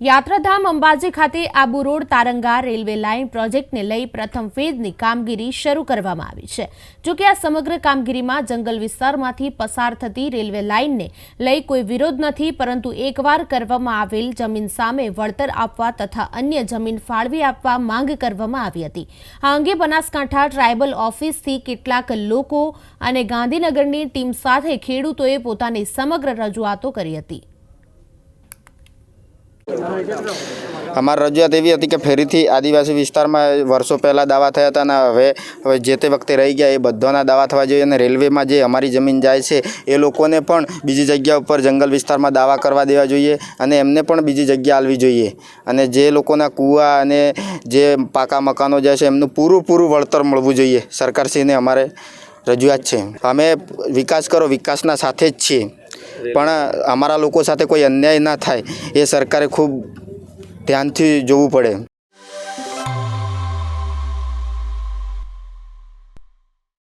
યાત્રાધામ અંબાજી ખાતે Abu Road Taranga railway line પ્રોજેક્ટને લઈ પ્રથમ ફેઝની કામગીરી શરૂ કરવામાં આવી છે. જોકે આ સમગ્ર કામગીરીમાં જંગલ વિસ્તારમાંથી પસાર થતી રેલવે લાઇનને લઈ કોઈ વિરોધ નથી, પરંતુ એકવાર કરવામાં આવેલ જમીન સામે વળતર આપવા તથા અન્ય જમીન ફાળવી આપવા માંગ કરવામાં આવી હતી. આ અંગે બનાસકાંઠા ટ્રાયબલ ઓફિસથી કેટલાક લોકો અને ગાંધીનગરની ટીમ સાથે ખેડૂતોએ પોતાની સમગ્ર રજૂઆતો કરી હતી. અમારી રજૂઆત એવી હતી કે ફેરીથી આદિવાસી વિસ્તારમાં વર્ષો પહેલાં દાવા થયા હતા અને હવે હવે જે તે વખતે રહી ગયા એ બધાના દાવા થવા જોઈએ અને રેલવેમાં જે અમારી જમીન જાય છે એ લોકોને પણ બીજી જગ્યા ઉપર જંગલ વિસ્તારમાં દાવા કરવા દેવા જોઈએ અને એમને પણ બીજી જગ્યા આલવી જોઈએ. અને જે લોકોના કૂવા અને જે પાકા મકાનો જાય છે એમનું પૂરું પૂરું વળતર મળવું જોઈએ. સરકારશ્રીને અમારે રજૂઆત છે. અમે વિકાસ કરો, વિકાસના સાથે જ છીએ. પણ અમારા લોકો સાથે કોઈ અન્યાય ના થાય એ સરકારે ખૂબ ધ્યાનથી જોવું પડે.